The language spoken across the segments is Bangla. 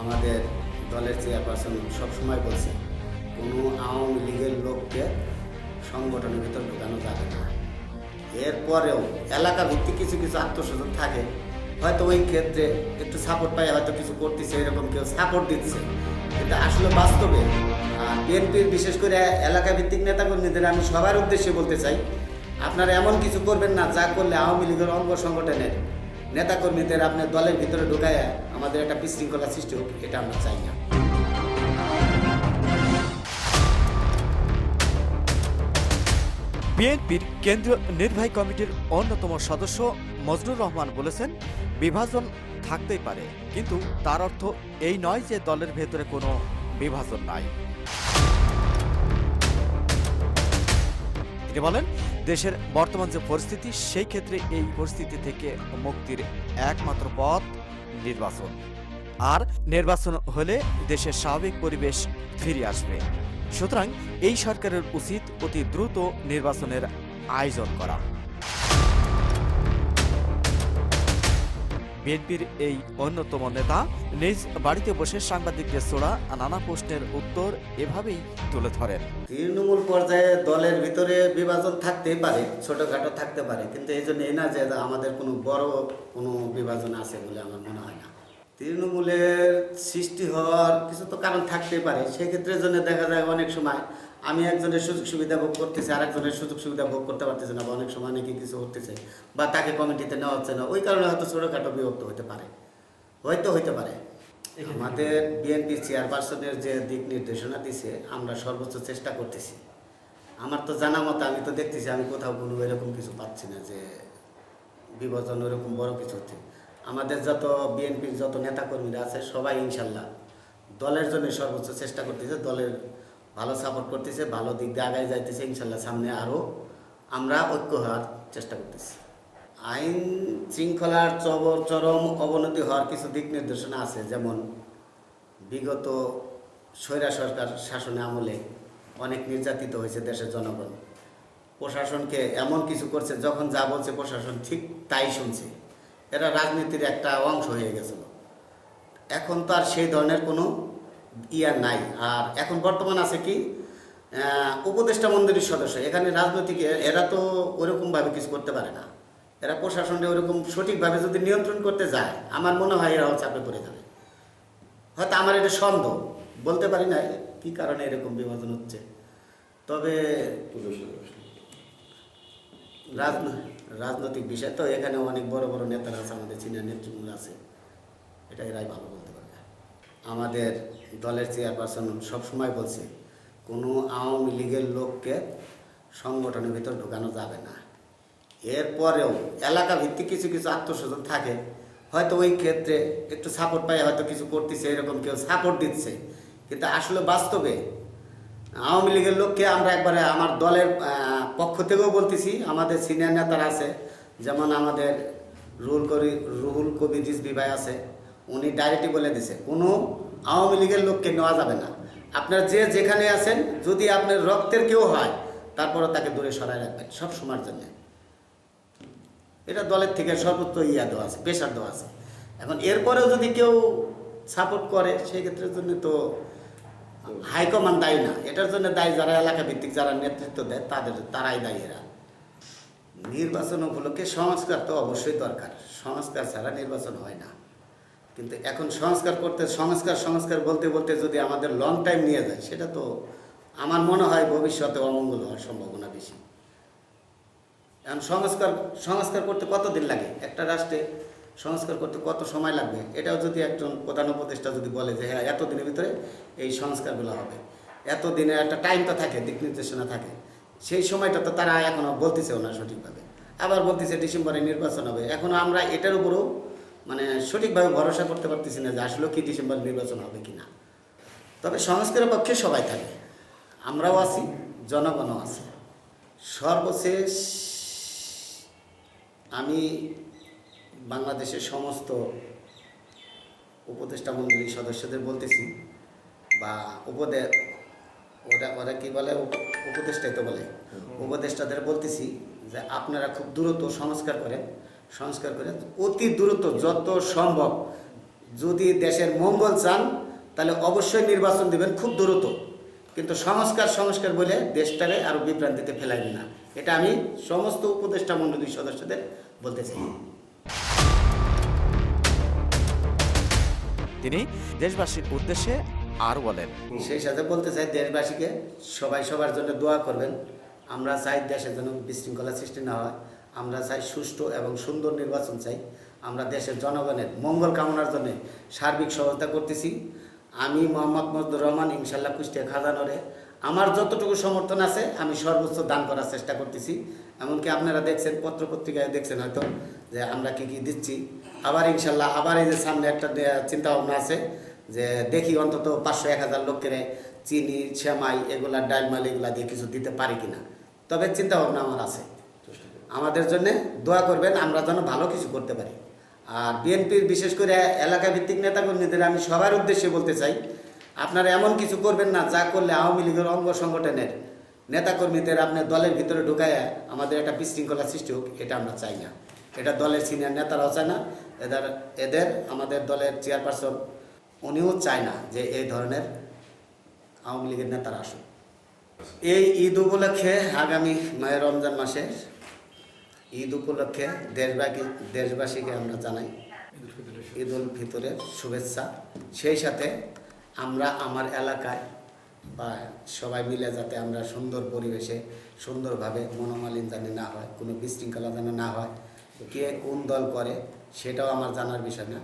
আমাদের দলের চেয়ারপারসন সবসময় বলছে, কোনো আওয়ামী লীগের লোককে সংগঠনের ভিতর ঢোকানো যাবে না। এরপরেও এলাকা ভিত্তিক কিছু কিছু আত্মস্বজন থাকে, হয়তো ওই ক্ষেত্রে একটু সাপোর্ট পায় হয়তো কিছু করতেছে, এরকম কেউ সাপোর্ট দিচ্ছে। কিন্তু আসলে বাস্তবে। বিএনপির বিশেষ করে এলাকা ভিত্তিক নেতাকর্মীদের আমি সবার উদ্দেশ্যে বলতে চাই, আপনারা এমন কিছু করবেন না, যা করলে আওয়ামী লীগের অঙ্গ সংগঠনের নেতাকর্মীদের আপনার দলের ভিতরে ঢুকায় আমাদের একটা বিশৃঙ্খলা সৃষ্টি হোক, এটা আমরা চাই না। বিএনপির কেন্দ্রীয় নির্বাহী কমিটির অন্যতম সদস্য মজনুর রহমান বলেছেন, বিভাজন থাকতেই পারে, কিন্তু তার অর্থ এই নয় যে দলের ভেতরে কোনো বিভাজন নাই। তিনি বলেন, দেশের বর্তমান যে পরিস্থিতি, সেই ক্ষেত্রে এই পরিস্থিতি থেকে মুক্তির একমাত্র পথ নির্বাচন। আর নির্বাচন হলে দেশের স্বাভাবিক পরিবেশ ফিরে আসবে। সুতরাং এই সরকারের উচিত অতি দ্রুত নির্বাচনের আয়োজন করা। বিএনপির এই অন্যতম নেতা নিজ বাড়িতে বসে সাংবাদিকদের ছোড়া নানা প্রশ্নের উত্তর এভাবেই তুলে ধরেন। তৃণমূল পর্যায়ে দলের ভিতরে বিভাজন থাকতেই পারে, ছোটখাটো থাকতে পারে, কিন্তু এই জন্য না যে আমাদের কোনো বড় কোনো বিভাজন আছে বলে আমার মনে হয় না। তৃণমূলের সৃষ্টি হওয়ার কিছু তো কারণ থাকতেই পারে, সেক্ষেত্রে জন্য দেখা যায় অনেক সময় আমি একজনের সুযোগ সুবিধা ভোগ করতেছি আর একজনের সুযোগ সুবিধা ভোগ করতে পারতেছে না বা অনেক সময় নাকি কিছু হতেছে বা তাকে কমিটিতে নেওয়া হচ্ছে না ওই কারণে হয়তো ছোটোখাটো বিভক্ত হতে পারে। হয়তো হইতে পারে। আমাদের বিএনপি চেয়ারপারসনের যে দিক নির্দেশনা দিছে আমরা সর্বোচ্চ চেষ্টা করতেছি। আমার তো জানা মতো আমি তো দেখতেছি আমি কোথাও কোনো এরকম কিছু পাচ্ছি না যে বিভাজন ওরকম বড় কিছু হচ্ছে। আমাদের যত বিএনপির যত নেতাকর্মীরা আছে সবাই ইনশাল্লাহ দলের জন্য সর্বোচ্চ চেষ্টা করতেছে দলের ভালো সাপোর্ট করতেছে, ভালো দিক দিয়ে আগায় যাইতেছে, ইনশাল্লাহ সামনে আরও আমরা ঐক্য হওয়ার চেষ্টা করতেছি। আইন শৃঙ্খলার চবর, চরম অবনতি হওয়ার কিছু দিক নির্দেশনা আছে, যেমন বিগত স্বৈরা সরকার শাসনে আমলে অনেক নির্যাতিত হয়েছে দেশের জনগণ। প্রশাসনকে এমন কিছু করছে, যখন যা বলছে প্রশাসন ঠিক তাই শুনছে। এরা রাজনীতির একটা অংশ হয়ে গেছিল। এখন তো আর সেই ধরনের কোনো ইয়ার নাই। আর এখন বর্তমান আছে কি উপদেষ্টা মন্ডলীর সদস্য। এখানে রাজনৈতিক, এরা তো ওরকমভাবে কিছু করতে পারে না। এরা প্রশাসনকে ওরকম সঠিকভাবে যদি নিয়ন্ত্রণ করতে যায়, আমার মনে হয় এরাও চাপে পড়ে যাবে। হয়তো আমার এটা সন্দেহ। বলতে পারি না, কি কারণে এরকম বিভাজন হচ্ছে। তবে রাজনৈতিক বিষয় তো, এখানে অনেক বড় বড় নেতারা আছে, আমাদের সিনিয়র নেতৃত্ব আছে। এটা এরাই ভালো বলতে পারবে আমাদের দলের চেয়ারপারসন সবসময় বলছে, কোনো আওয়ামী লীগের লোককে সংগঠনের ভিতর ঢোকানো যাবে না। এরপরেও এলাকা ভিত্তিক কিছু কিছু আত্মস্বজন থাকে, হয়তো ওই ক্ষেত্রে একটু সাপোর্ট পায়, হয়তো কিছু করতেছে, এরকম কেউ সাপোর্ট দিচ্ছে। কিন্তু আসলে বাস্তবে আওয়ামী লীগের লোককে আমরা একবারে আমার দলের পক্ষ থেকেও বলতেছি, আমাদের সিনিয়র নেতারা আছে, যেমন আমাদের রুহুল কবি রুহুল কবি রিজভি ভাই আছে। উনি ডাইরেক্টলি বলে দিছে, কোনো আওয়ামী লীগের লোককে নেওয়া যাবে না। আপনার যে যেখানে আছেন, যদি আপনার রক্তের কেউ হয় তারপরে তাকে দূরে সরায় রাখবেন, সব সময়ের জন্য। এটা দলের থেকে সর্বোচ্চ ইয়া দেওয়া আছে প্রেশার দেওয়া আছে। এখন এরপরেও যদি কেউ সাপোর্ট করে সেই ক্ষেত্রের জন্য তো হাইকমান্ড দায়ী না। এটার জন্য দায়ী যারা এলাকা ভিত্তিক যারা নেতৃত্ব দেয়, তাদের, তারাই দায়ী এরা। নির্বাচন উপলক্ষে সংস্কার তো অবশ্যই দরকার। সংস্কার ছাড়া নির্বাচন হয় না। কিন্তু এখন সংস্কার করতে, সংস্কার সংস্কার বলতে বলতে যদি আমাদের লং টাইম নিয়ে যায়, সেটা তো আমার মনে হয় ভবিষ্যতে অমঙ্গল হওয়ার সম্ভাবনা বেশি। এখন সংস্কার সংস্কার করতে কতদিন লাগে? একটা রাষ্ট্রে সংস্কার করতে কত সময় লাগবে? এটাও যদি একজন প্রধান উপদেষ্টা যদি বলে যে হ্যাঁ এত দিনের ভিতরে এই সংস্কারগুলো হবে। এত দিনের একটা টাইম তো থাকে, দিক নির্দেশনা থাকে। সেই সময়টা তো তারা এখনও বলতেছেও না সঠিকভাবে। আবার বলতেছে, ডিসেম্বরে নির্বাচন হবে। এখন আমরা এটার উপরও মানে সঠিকভাবে ভরসা করতে পারতেছি না যে আসলে কি ডিসেম্বর নির্বাচন হবে কি না তবে সংস্কারের পক্ষে সবাই থাকে। আমরাও আছি জনগণও আছে। সর্বশেষ আমি বাংলাদেশের সমস্ত উপদেষ্টা মন্ডলীর সদস্যদের বলতেছি বা উপদে ওরা ওরা কি বলে? উপ- উপদেষ্টাই তো বলে। উপদেষ্টাদের বলতেছি যে আপনারা খুব দ্রুত সংস্কার করেন। সংস্কার করে অতি দ্রুত যত সম্ভব। যদি দেশের মঙ্গল চান তাহলে অবশ্যই নির্বাচন দিবেন খুব দ্রুত। কিন্তু সংস্কার সংস্কার বলে দেশটাকে আরও বিভ্রান্তিতে ফেলাইনি না এটা আমি সমস্ত উপদেষ্টা মন্ডলীর সদস্যদের বলতে চাই। তিনি দেশবাসীর উদ্দেশ্যে আরও বলেন। সেই সাথে বলতে চাই দেশবাসীকে সবাই সবার জন্য দোয়া করবেন। আমরা চাই দেশের জন্য বিশৃঙ্খলা সৃষ্টি না হয়। আমরা চাই সুষ্ঠু এবং সুন্দর নির্বাচন চাই। আমরা দেশের জনগণের মঙ্গল কামনার জন্য সার্বিক সহায়তা করতেছি। আমি মোহাম্মদ মজদুর রহমান ইনশাল্লাহ কুষ্টিয়া খাজানরে। আমার যতটুকু সমর্থন আছে, আমি সর্বোচ্চ দান করার চেষ্টা করতেছি। এমনকি আপনারা দেখছেন পত্র পত্রিকায় দেখছেন হয়তো, যে আমরা কি কি দিচ্ছি। আবার ইনশাল্লাহ আবার এই যে সামনে একটা চিন্তা ভাবনা আছে, যে দেখি অন্তত পাঁচশো এক হাজার লোকের চিনি, সেমাই, এগুলা ডাল মাল, এগুলা দিয়ে কিছু দিতে পারি কিনা। তবে চিন্তা ভাবনা আমার আছে। আমাদের জন্য দোয়া করবেন, আমরা যেন ভালো কিছু করতে পারি। আর বিএনপির বিশেষ করে এলাকা ভিত্তিক নেতাকর্মীদের আমি সবার উদ্দেশ্যে বলতে চাই, আপনারা এমন কিছু করবেন না, যা করলে আওয়ামী লীগের অঙ্গ সংগঠনের নেতাকর্মীদের আপনার দলের ভিতরে ঢুকাইয়া আমাদের একটা বিশৃঙ্খলা সৃষ্টি হোক, এটা আমরা চাই না। এটা দলের সিনিয়র নেতারাও চায় না, এদের এদের আমাদের দলের চেয়ারপারসন উনিও চায় না যে এই ধরনের আওয়ামী লীগের নেতারা আসুক। এই ঈদ উপলক্ষে আগামী মায়ের রমজান মাসে ঈদ উপলক্ষে দেশবাসী দেশবাসীকে আমরা জানাই ঈদ উল ফিতরের শুভেচ্ছা। সেই সাথে আমরা আমার এলাকায় বা সবাই মিলে যাতে আমরা সুন্দর পরিবেশে সুন্দরভাবে মনোমালিন জানি না হয়, কোনো বিশৃঙ্খলা যেন না হয়, কে কোন দল করে সেটাও আমার জানার বিষয় না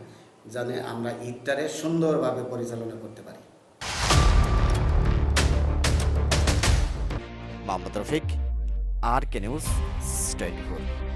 জানে আমরা ঈদটারে সুন্দরভাবে পরিচালনা করতে পারি। Mohammad Rafiq, R K news State Group.